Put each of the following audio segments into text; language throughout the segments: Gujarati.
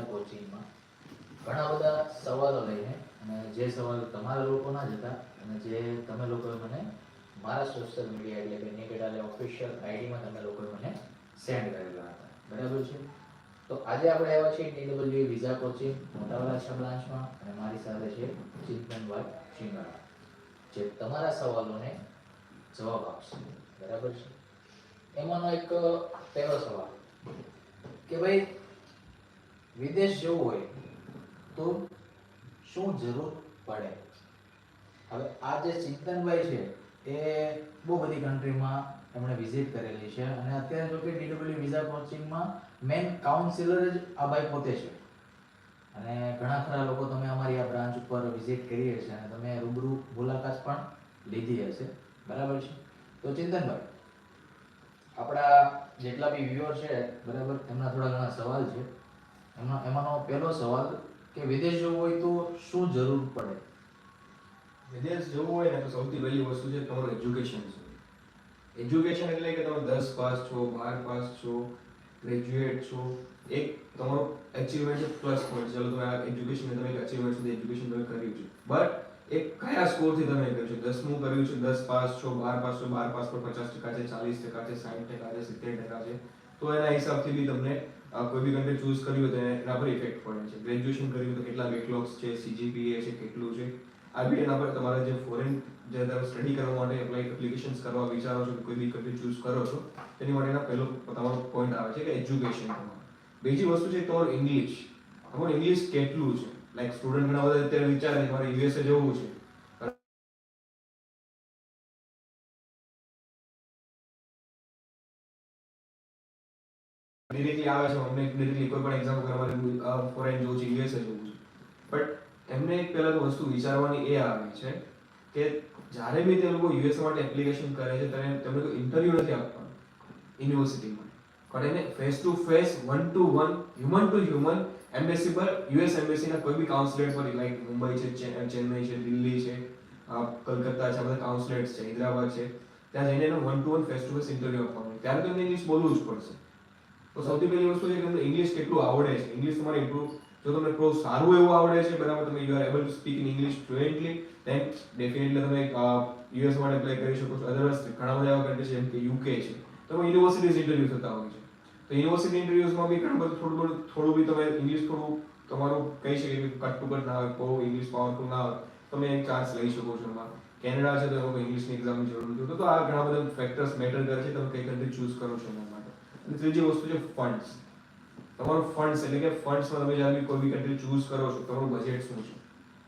કોચિંગમાં ઘણા બધા સવાલો લઈને અને જે સવાલો તમારા લોકોના જ હતા અને જે તમે લોકોએ મને મારા સોશિયલ મીડિયા એટલે કે નિકેટાલે ઓફિશિયલ આઈડીમાં તમે લોકોએ મને સેન્ડ કરેલા હતા. બરાબર છે? તો આજે આપણે આવ્યા છીએ ડીડબલ્યુ વિઝા કોચિંગ મોટાવાલા બ્રાન્ચમાં અને મારી સાથે છે ચિંતનભાઈ શિંગાળા જે તમારા સવાલોને જવાબ આપશે. બરાબર છે? એમાંનો એક પહેલો સવાલ કે ભાઈ વિદેશ જવું હોય તો શું જરૂર પડે? હવે આ જે ચિંતનભાઈ છે, એ બહુ બધી કન્ટ્રીમાં એમણે વિઝિટ કરેલી છે અને અત્યારે જો કે ડીડબ્લ્યુ વિઝા કોચિંગમાં મેન કાઉન્સિલર જ આ ભાઈ પોતે છે. અને ઘણા ખરા લોકો તમે અમારી આ બ્રાન્ચ ઉપર વિઝિટ કરી હશે અને તમે રૂબરૂ મુલાકાત પણ લીધી હશે. બરાબર છે? તો ચિંતનભાઈ, આપણા જેટલા બી વ્યુઅર છે, બરાબર, એમના થોડા ઘણા સવાલ છે. એમાં એમાંનો પહેલો સવાલ કે વિદેશ જવું હોય તો શું જરૂર પડે? વિદેશ જવું હોય ને તો સૌથી પહેલી વસ્તુ છે તમારું એજ્યુકેશન છે. એજ્યુકેશન એટલે કે તમે દસ પાસ છો, બાર પાસ છો ગ્રેજ્યુએટ છો, એક તમારો અચીવમેન્ટ પ્લસ પોઈન્ટ ચલો તમે આ એજ્યુકેશન તમે એક અચીવમેન્ટ સુધી એજ્યુકેશન તમે કર્યું છે. બટ એક કયા સ્કોરથી તમે કર્યું છે? દસમું કર્યું છે, દસ પાસ છો, બાર પાસ છો, બાર પાસ પર પચાસ ટકા છે, ચાલીસ ટકા છે સાઠ ટકા છે, સિત્તેર ટકા છે. તો એના હિસાબથી બી તમને કોઈ બી કન્ટેન્ટ ચૂઝ કર્યું હોય તો એના પર ઇફેક્ટ પડે છે. ગ્રેજ્યુએશન કર્યું તો કેટલા બેકલોગ્સ છે સીજીપીએ છે, કેટલું છે. આ બી એના પર તમારે જે ફોરેન જે તમે સ્ટડી કરવા માટે એપ્લાય એપ્લિકેશન્સ કરવા વિચારો છો કોઈ બી કન્ટેન્ટ ચૂઝ કરો છો, તેની માટેના પહેલો તમારો પોઈન્ટ આવે છે કે એજ્યુકેશન બીજી વસ્તુ છે તમારું ઇંગ્લિશ તમારું ઇંગ્લિશ કેટલું છે? લાઈક સ્ટુડન્ટ ઘણા બધા અત્યારે વિચારે મારે યુએસએ જવું છે. ડિરેક્ટલી આવે છે. અમને ડિરેક્ટલી કોઈ પણ એક્ઝામ કરવાની ફોરેન જોઉં છે યુએસએ જોઉં છું. બટ એમને એક પહેલાં તો વસ્તુ વિચારવાની એ આવે છે કે જ્યારે બી તે લોકો યુએસ માટે એપ્લિકેશન કરે છે, ત્યારે તેમને કોઈ ઇન્ટરવ્યુ નથી આપવાનું યુનિવર્સિટીમાં પણ એને face to face one to one human to human embassy પર યુએસ એમ્બેસીના કોઈ બી કાઉન્સિલેટ પર લાઈક મુંબઈ છે ચેન્નઈ છે, દિલ્હી છે કલકત્તા છે બધા કાઉન્સિલેટ્સ છે, હૈદરાબાદ છે, ત્યાં જઈને એનો one to one face to face interview આપવાનું ત્યારે તો એમને ઇંગ્લિશ બોલવું જ પડશે. તો સૌથી પહેલી વસ્તુ છે કે તમને ઇંગ્લિશ કેટલું આવડે છે? ઇંગ્લિશ તમારે ઇમ્પ્રૂવ જો તમને બહુ સારું એવું આવડે છે, બરાબર, તમે you are able to speak in English fluently then definitely તમે યુએસ માટે એપ્લાય કરી શકો છો. અધરવાઇઝ ઘણા બધા એવા કન્ટ્રી છે, જેમ કે યુકે છે. તો યુનિવર્સિટીઝ ઇન્ટરવ્યુ થતા હોય છે. તો યુનિવર્સિટી ઇન્ટરવ્યુઝમાં બી ઘણું બધું થોડું થોડું થોડું બી તમે ઇંગ્લિશ થોડું તમારું કહી શકે કે કટ ટુ કટ ના હોય, બહુ ઇંગ્લિશ પાવરફુલ ના આવે તમે એક ચાન્સ લઈ શકો છો એમાં. કેનેડા છે તો એમાં ઇંગ્લિશની એક્ઝામની જરૂર નથી તો આ ઘણા બધા ફેક્ટર્સ મેટર કરે છે, તમે કઈ કન્ટ્રી ચૂઝ કરો છો એના માટે ત્રીજી વસ્તુ છે ફંડ્સ તમારું ફંડ્સ એટલે કે ફંડ્સમાં તમે જ્યારે કોઈ બી કન્ટ્રી ચૂઝ કરો છો, તમારું બજેટ શું છે?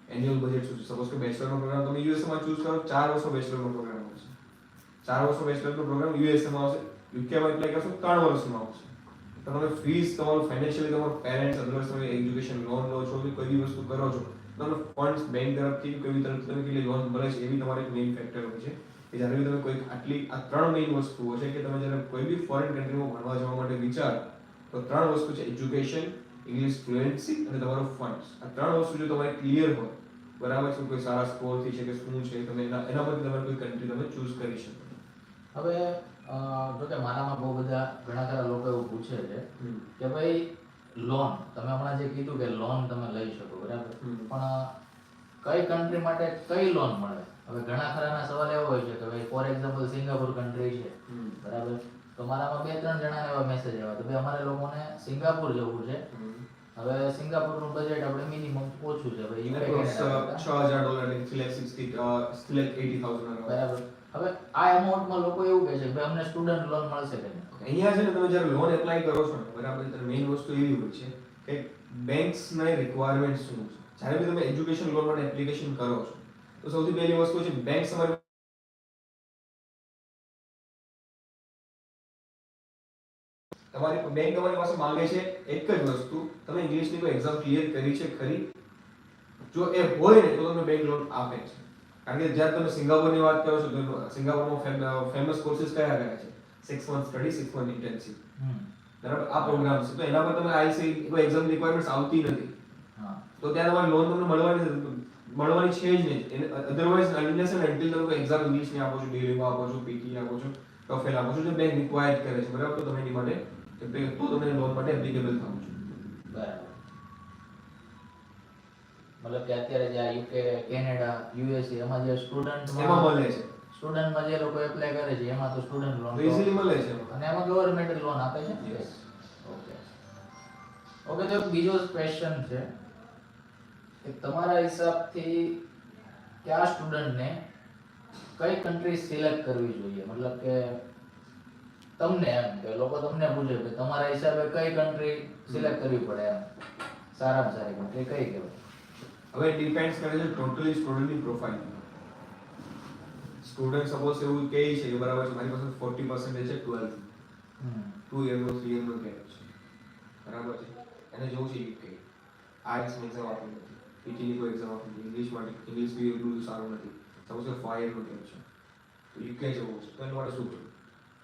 એન્યુઅલ બજેટ શું છે? સપોઝ કે બેચલરનો પ્રોગ્રામ તમે યુએસએમાં ચૂઝ કરો, ચાર વર્ષનો બેચલરનો પ્રોગ્રામ આવશે. ચાર વર્ષનો બેચલરનો પ્રોગ્રામ યુએસએમાં આવશે યુકેમાં એપ્લાય કરશો, ત્રણ વર્ષમાં આવશે. તો તમે ફીસ તમારું ફાઇનાન્શિયલી તમારું પેરેન્ટ્સ અધરવાઇઝ તમે એજ્યુકેશન લોન લો છો કે કોઈ બી વસ્તુ કરો છો તમને ફંડ્સ બેંક તરફથી કોઈ તરફથી તમે કેટલી લોન મળે છે, એ બી તમારે એક મેઇન ફેક્ટર હોય છે. કે જ્યારે બી તમે કોઈ આટલી આ ત્રણ મેઇન વસ્તુઓ છે કે તમે જ્યારે કોઈ બી ફોરેન કન્ટ્રીમાં ભણવા જવા માટે વિચારો તો ત્રણ વસ્તુ છે એજ્યુકેશન ઇંગ્લિશ ફ્લુએન્સી અને તમારો ફંડ્સ આ ત્રણ વસ્તુ જો તમારે ક્લિયર હોય બરાબર છે કોઈ સારા સ્કોરથી છે કે શું છે તમે એના એના પરથી તમે કોઈ કન્ટ્રી તમે ચૂઝ કરી શકો. હવે જો કે મારામાં બહુ બધા ઘણા ખરા લોકો એવું પૂછે છે કે ભાઈ લોન તમે હમણાં જે કીધું કે લોન તમે લઈ શકો બરાબર. પણ કઈ કન્ટ્રી માટે કઈ લોન મળે? હવે ઘણા ખરાના સવાલ એવો હોય છે કે ભાઈ ફોર એક્ઝામ્પલ સિંગાપુર કન્ટ્રી છે. બરાબર? તો મારામાં બે ત્રણ જણા એવા મેસેજ આવ્યા. તો ભાઈ અમારે લોકોને સિંગાપુર જવું છે. હવે સિંગાપુરનું બજેટ આપણે મિનિમમ ઓછું છે. ભાઈ છ કરતાં. ડોલર એટલે three lakh sixty, uh, three lakh eighty thousand around. બરાબર. હવે આ એમાઉન્ટમાં લોકો એવું કહે છે કે ભાઈ અમને સ્ટુડન્ટ લોન મળશે કે અહીંયા છે ને તમે જ્યારે લોન એપ્લાય કરો છો ને બરાબર ત્યારે મેઇન વસ્તુ એવી હોય છે કે બેંક્સના રિક્વાયરમેન્ટ શું છે? જ્યારે બી તમે એજ્યુકેશન લોન માટે એપ્લિકેશન કરો છો તો સૌથી પહેલી વસ્તુ છે બેંક તમારી તમારી બેંક તમારી પાસે માંગે છે એક જ વસ્તુ તમે ઇંગ્લિશની કોઈ એક્ઝામ ક્લિયર કરી છે ખરી? જો એ હોય ને તો તમને બેંક લોન આપે છે. કારણ કે જ્યારે તમે સિંગાપુરની વાત કરો છો તો સિંગાપુરમાં ફેમસ કોર્સિસ કયા કયા છે? Six month study six month intensive hmm. બરાબર? આ પ્રોગ્રામ છે. તો એના પર તમે આઈસી કોઈ એક્ઝામ રિક્વાયરમેન્ટ્સ આવતી નથી. તો ત્યાં તમારે લોન તમને મળવાની. મળવાની છે જ નહીં. અધરવાઇઝ અનલેસ એન્ડ અનટિલ તમે કોઈ એક્ઝામ ઇંગ્લિશની આપો છો ડીલિંગો આપો છો પીટી આપો છો ટોફેલ આપો છો. જે બેંક રિક્વાયર્ડ કરે છે બરાબર? તો તમે એની માટે તો તમે લોન માટે એપ્લિકેબલ થાઓ છો બરાબર. મતલબ કે અત્યારે જે આ યુકે કેનેડા યુએસએ એમાં જે સ્ટુડન્ટ એમાં મળે છે. સ્ટુડન્ટમાં જે લોકો એપ્લાય કરે છે એમાં તો સ્ટુડન્ટ લોન ઇઝીલી મળે છે. અને એમાં ગવર્મેન્ટ લોન આપે છે. ઓકે ઓકે તો બીજો ક્વેશ્ચન છે. કે તમારા હિસાબથી કયા સ્ટુડન્ટને કઈ કન્ટ્રી સિલેક્ટ કરવી જોઈએ? મતલબ કે તમને એમ કે લોકો તમને પૂછે કે તમારા હિસાબે કઈ કન્ટ્રી સિલેક્ટ કરવી પડે એમ. સારામાં સારી કન્ટ્રી કઈ કહેવાય? હવે ડિપેન્ડ્સ કરે છે ટોટલી સ્ટુડન્ટની પ્રોફાઇલ સ્ટુડન્ટ સપોઝ એવું કહે છે કે બરાબર છે મારી પાસે ફોર્ટી પર્સન્ટેજ છે ટ્વેલ્થ ટુ યરનો થ્રી યરનો ગેપ છે. બરાબર છે? એને જોવું છે યુકે આર્ટ્સ એક્ઝામ આપી નથી ફોર કોઈ એક્ઝામ આપી નથી ઇંગ્લિશ માટે ઇંગ્લિશ બી એટલું સારું નથી સપોઝ કે ફાઈવ યરનો ગેપ છે તો યુકે જવું છે તો એના માટે શું કરવું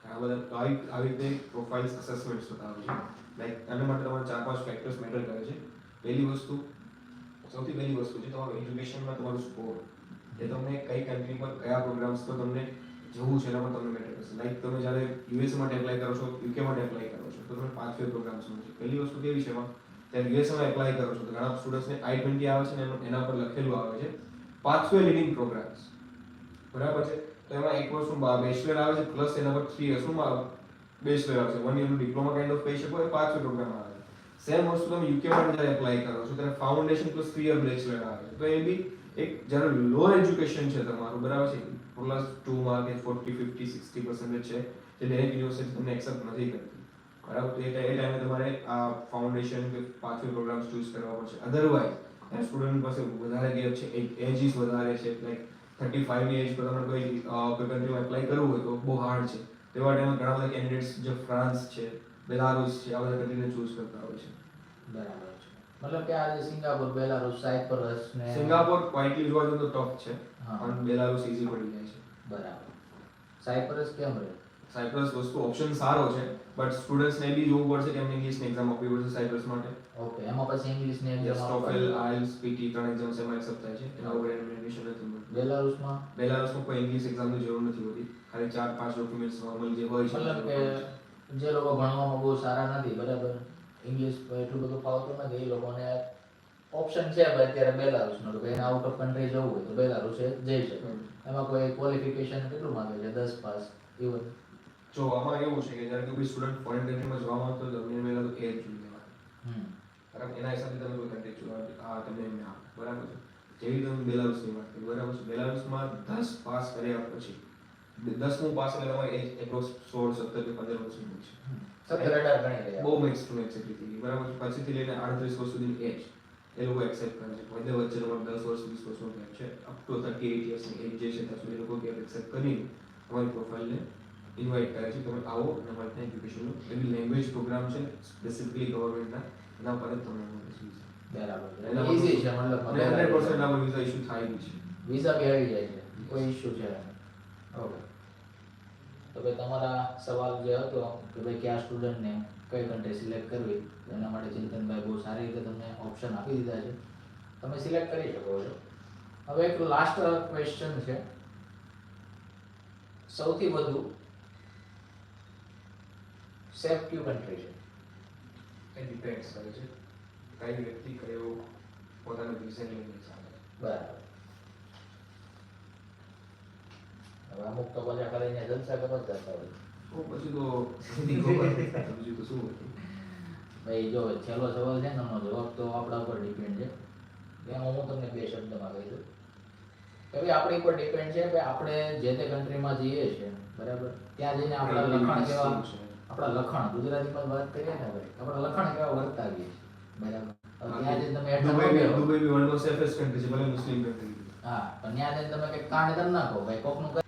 આ બધા આવી આવી રીતે પ્રોફાઇલ્સ અસેસમેન્ટ્સ બતાવે છે લાઈક એના માટે તમારે ચાર પાંચ ફેક્ટર્સ મેટર કરે છે પહેલી વસ્તુ સૌથી પહેલી વસ્તુ છે તમારું એજ્યુકેશનમાં તમારું સ્કોર એ તમને કઈ કન્ટ્રી પર કયા પ્રોગ્રામ્સ પર તમને જવું છે એના પર તમને મેટર કરશે લાઈક તમે જ્યારે યુએસ માટે એપ્લાય કરો છો યુકે માટે એપ્લાય કરો છો તો તમે પાંચ ફેર પ્રોગ્રામ્સ છે પહેલી વસ્તુ કેવી છે એમાં ત્યારે યુએસમાં એપ્લાય કરો છો. તો ઘણા સ્ટુડન્ટ્સને આઈ ટ્વેન્ટી આવે છે ને એના પર લખેલું આવે છે. પાથવે લીડિંગ પ્રોગ્રામ્સ બરાબર છે? તો એમાં એક વર્ષનું બેચલર આવે છે પ્લસ એના પર થ્રી બેચલર આવે છે. વન યરનું ડિપ્લોમા કાઇન્ડ ઓફ કહી શકો એ પાંચ પ્રોગ્રામ આવે છે. સેમ વસ્તુ તમે યુકે માટે જ્યારે એપ્લાય કરો છો, ત્યારે foundation plus three year bachelor આવે છે. તો એ બી એક જ્યારે લો એજ્યુકેશન છે તમારું. બરાબર છે? પ્લસ ટુમાં કે ફોર્ટી ફિફ્ટી સિક્સટી પર્સન્ટેજ છે. જે દરેક યુનિવર્સિટી તમને એક્સેપ્ટ નથી કરતી. બરાબર તો એ ટાઈમે તમારે આ ફાઉન્ડેશન કે પાથવે પ્રોગ્રામ્સ ચૂઝ કરવા પડશે. અધરવાઇઝ સ્ટુડન્ટ પાસે વધારે ગેપ છે એજીસ વધારે છે લાઈક થર્ટી ફાઈવની એજ પર તમારે કોઈ કોઈ કન્ટ્રીમાં એપ્લાય કરવું હોય તો બહુ હાર્ડ છે. તેવા ટાઈમે ઘણા બધા કેન્ડિડેટ્સ જે ફ્રાન્સ છે બેલારુસ છે આ બધા કન્ટ્રીને ચૂઝ કરતા હોય છે. બરાબર છે. મતલબ કે આજે સિંગાપોર બેલારુસ સાયપ્રસ ને સિંગાપોર ક્વાઇટલી જોવા તો ટોપ છે. પણ બેલારુસ ઈઝી પડી જાય છે. બરાબર. સાયપ્રસ કેમ રહે? સાયપ્રસ વસ્તુ ઓપ્શન સારો છે બટ સ્ટુડન્ટ્સને બી જોવું પડશે કે એમને ઇંગ્લિશની એક્ઝામ આપવી પડશે સાયપ્રસ માટે. ઓકે એમાં પછી ઇંગ્લિશની એક્ઝામ સ્ટોફેલ આઇલ્સ પીટી ત્રણ એક્ઝામ્સ એમાં એક્સેપ્ટ થાય છે. એના ઉપર એનું એડમિશન નથી મળતું. બેલારુસમાં? બેલારુસમાં કોઈ ઇંગ્લિશ એક્ઝામની જરૂર નથી હોતી. ખાલી ચાર પાંચ ડોક્યુમેન્ટ્સ નોર્મલ જે હોય છે મતલબ કે જે લોકો ભણવામાં બહુ સારા નથી બરાબર? ઇંગ્લિશ એટલું બધું ફાવતું નથી. એ લોકોને ઓપ્શન છે ભાઈ અત્યારે બેલારુસનો તો એને આઉટ ઓફ કન્ટ્રી જવું હોય તો બેલારુસ જઈ શકે. એમાં કોઈ ક્વોલિફિકેશન કેટલું માંગે છે? દસ પાસ ઇવન જો આમાં એવું છે કે જ્યારે કોઈ સ્ટુડન્ટ ફોરેન કન્ટ્રીમાં જવા માંગતો તો તમને પહેલા તો એર જોઈએ લેવાનું. બરાબર? એના હિસાબે તમે કોઈ કન્ટ્રી આ તમને એમને આપો. બરાબર છે? જેવી તમે બેલારુસની વાત કરી બરાબર છે? બેલારુસમાં દસ પાસ કર્યા પછી દસમું પાસ એટલે તમારે એજ એપ્રોક્સ સોળ સત્તર કે પંદર વર્ષની છે. બહુ મેક્સ ટુ મેક્સ એટલી થઈ બરાબર છે? પછીથી લઈને આડત્રીસ વર્ષ સુધીની એજ એ લોકો એક્સેપ્ટ કરે છે. વચ્ચે વચ્ચે તમારે દસ વર્ષ વીસ વર્ષનો ગેપ છે. અપ ટુ થર્ટી એટ યર્સની એજ જે છે ત્યાં સુધી લોકો ગેપ એક્સેપ્ટ કરીને તમારી પ્રોફાઇલને ઇન્વાઇટ કરે છે તમે આવો અને ત્યાં એજ્યુકેશનનું એવી લેંગ્વેજ પ્રોગ્રામ છે સ્પેસિફિકલી ગવર્મેન્ટના એના પર જ તમને બરાબર. ઈઝી છે મતલબ અને હંડ્રેડ પર્સન્ટ એના વિઝા ઇશ્યુ થાય છે. વિઝા બી આવી જાય છે. કોઈ ઇશ્યુ છે. ઓકે તો ભાઈ તમારા સવાલ જે હતો કે ભાઈ કયા સ્ટુડન્ટને કઈ કન્ટ્રી સિલેક્ટ કરવી એના માટે ચિંતનભાઈ બહુ સારી રીતે તમને ઓપ્શન આપી દીધા છે. તમે સિલેક્ટ કરી શકો છો. હવે એક લાસ્ટ ક્વેશ્ચન છે. સૌથી વધુ સેફ ક્યુ કન્ટ્રી છે એ ડિપેન્ડ કરે છે કઈ વ્યક્તિ કયો પોતાનો ડિસિઝન લઈને ચાલે બરાબર. હવે અમુક તો બધા અહીંયા જલસા કરવા જ જતા હોય. પછી તો સીધી તો શું ભાઈ જો છેલ્લો સવાલ છે ને એનો જવાબ તો આપણા ઉપર ડિપેન્ડ છે. એમાં હું તમને બે શબ્દમાં કહી દઉં. કે ભાઈ આપણી ઉપર ડિપેન્ડ છે કે આપણે જે તે કન્ટ્રીમાં જઈએ છીએ બરાબર? ત્યાં જઈને આપણા લખાણ કેવા? આપણા લખાણ ગુજરાતીમાં પણ વાત કરીએ ને ભાઈ આપણા લખાણ કેવા વર્તાવીએ બરાબર. તમે હા પણ ત્યાં તમે કઈ કાંડ કરી નાખો ભાઈ કોકનું